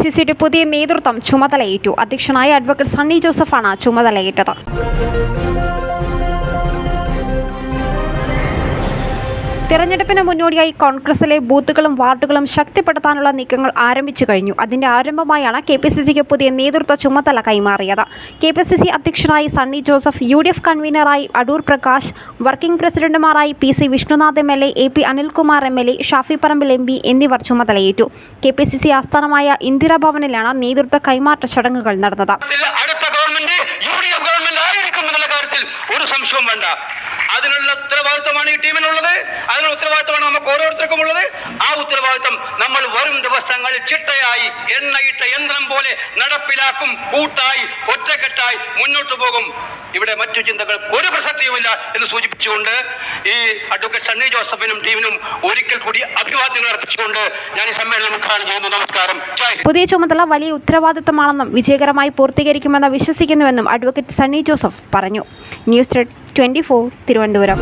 C സിയുടെ പുതിയ നേതൃത്വം ചുമതലയേറ്റു. അധ്യക്ഷനായ അഡ്വക്കേറ്റ് സണ്ണി ജോസഫാണ് ചുമതലയേറ്റത്. തെരഞ്ഞെടുപ്പിന് മുന്നോടിയായി കോൺഗ്രസിലെ ബൂത്തുകളും വാർഡുകളും ശക്തിപ്പെടുത്താനുള്ള നീക്കങ്ങൾ ആരംഭിച്ചു കഴിഞ്ഞു. അതിന്റെ ആരംഭമായാണ് കെ പി സി സിക്ക് പുതിയ നേതൃത്വ ചുമതല കൈമാറിയത്. കെ പി സി സി അധ്യക്ഷനായി Sunny Joseph U D F കൺവീനറായി Adoor Prakash working പ്രസിഡന്റുമാരായി P C Vishnunath M L A A P Anilkumar M L A Shafi Parambil M P എന്നിവർ ചുമതലയേറ്റു. കെ പി സി സി ആസ്ഥാനമായ ഇന്ദിരാഭവനിലാണ് നേതൃത്വ കൈമാറ്റ ചടങ്ങുകൾ നടന്നത്. സംശയവും വേണ്ട. അതിനുള്ള ഉത്തരവാദിത്വമാണ് ഈ ടീമിനുള്ളത്. അതിനുള്ള ഉത്തരവാദിത്വമാണ് നമുക്ക് ഓരോരുത്തർക്കും ഉള്ളത് ആ ഉത്തരവാദിത്തം നമ്മൾ വരും ദിവസങ്ങളിൽ ചിട്ടയായി എണ്ണയിട്ട യന്ത്രം പോലെ നടപ്പിലാക്കും കൂട്ടായി ഒറ്റക്കെട്ടായി മുന്നോട്ട് പോകും. ഇവിടെ മറ്റു ചിന്തകൾക്ക് ഒരു പ്രസക്തിയുമില്ല എന്ന് സൂചിപ്പിച്ചുകൊണ്ട് ഈ അഡ്വക്കേറ്റ് സണ്ണി ജോസഫിനും ടീമിനും ഒരിക്കൽ കൂടി അഭിവാദ്യങ്ങൾ അർപ്പിച്ചുകൊണ്ട് ഞാൻ ഈ സമ്മേളനം ഉദ്ഘാടനം ചെയ്യുന്നു. നമസ്കാരം. പുതിയ ചുമതല വലിയ ഉത്തരവാദിത്തമാണെന്നും വിജയകരമായി പൂർത്തീകരിക്കുമെന്ന് വിശ്വസിക്കുന്നുവെന്നും അഡ്വക്കേറ്റ് സണ്ണി ജോസഫ് പറഞ്ഞു. News twenty four Thiruvananthapuram.